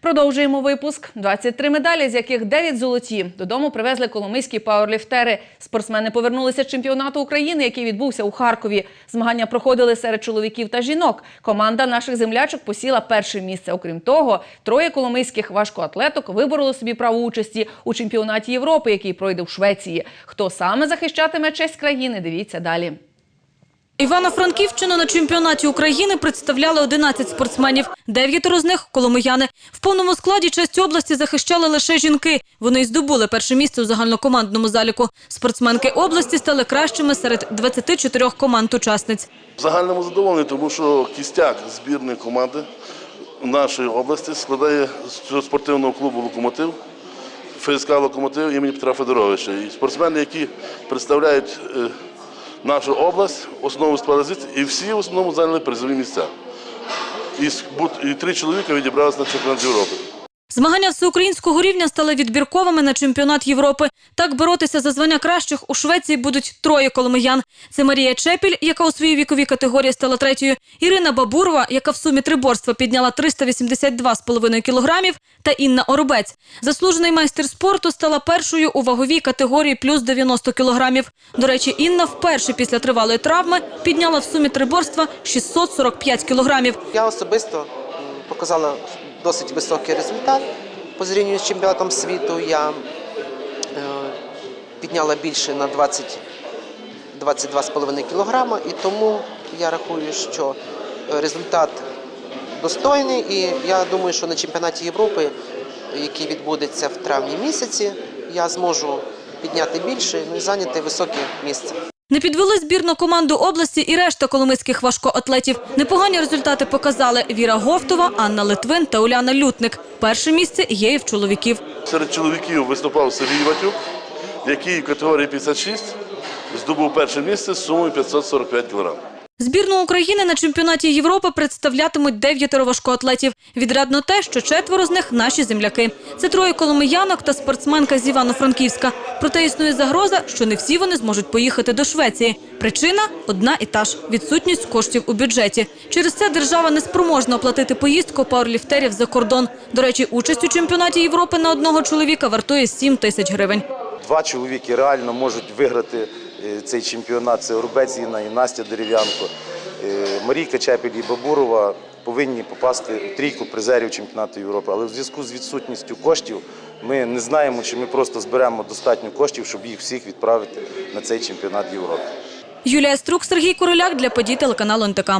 Продовжуємо випуск. 23 медалі, з яких 9 золоті. Додому привезли коломийські пауерліфтери. Спортсмени повернулися з чемпіонату України, який відбувся у Харкові. Змагання проходили серед чоловіків та жінок. Команда наших землячок посіла перше місце. Окрім того, троє коломийських важкоатлеток вибороли собі право участі у чемпіонаті Європи, який пройде в Швеції. Хто саме захищатиме честь країни? Дивіться далі. Івано-Франківщину на чемпіонаті України представляли 11 спортсменів. Дев'ятеро з них – коломияни. В повному складі честь області захищали лише жінки. Вони й здобули перше місце у загальнокомандному заліку. Спортсменки області стали кращими серед 24 команд-учасниць. В загальному задоволений, тому що кістяк збірної команди нашої області складає з спортивного клубу Локомотив, ФСК Локомотив імені Петра Федоровича. І спортсмени, які представляють е, нашу область, основу складу і всі в основному зайняли призові місця. І три чоловіка відібралися на чемпіонат Європи. Змагання всеукраїнського рівня стали відбірковими на чемпіонат Європи. Так боротися за звання кращих у Швеції будуть троє коломиян. Це Марія Чепіль, яка у своїй віковій категорії стала третьою, Ірина Бабурова, яка в сумі триборства підняла 382,5 кілограмів, та Інна Оробець. Заслужений майстер спорту стала першою у ваговій категорії плюс 90 кілограмів. До речі, Інна вперше після тривалої травми підняла в сумі триборства 645 кілограмів. Я особисто показала досить високий результат по зрівнянню з чемпіонатом світу. Я е, підняла більше на 20 22,5 кілограма, і тому я рахую, що результат достойний. І я думаю, що на чемпіонаті Європи, який відбудеться в травні місяці, я зможу підняти більше ну і зайняти високе місце. Не підвели збірну команду області і решта коломийських важкоатлетів. Непогані результати показали Віра Говтова, Анна Литвин та Уляна Лютник. Перше місце є і в чоловіків. Серед чоловіків виступав Сергій Ватюк, який в категорії 56 здобув перше місце з сумою 545 кг. Збірну України на чемпіонаті Європи представлятимуть дев'ятеро важкоатлетів. Відрадно те, що четверо з них – наші земляки. Це троє коломиянок та спортсменка з Івано-Франківська. Проте існує загроза, що не всі вони зможуть поїхати до Швеції. Причина – одна і та ж – відсутність коштів у бюджеті. Через це держава не спроможна оплатити поїздку пауерліфтерів за кордон. До речі, участь у чемпіонаті Європи на одного чоловіка вартує 7 тисяч гривень. Два чоловіки реально можуть виграти цей чемпіонат. Це Орбець Інна і Настя Дерев'янко. Е, Марійка Чепіль і Бабурова повинні попасти у трійку призерів чемпіонату Європи. Але в зв'язку з відсутністю коштів ми не знаємо, чи ми просто зберемо достатньо коштів, щоб їх всіх відправити на цей чемпіонат Європи. Юлія Струк, Сергій Короляк для подій телеканалу НТК.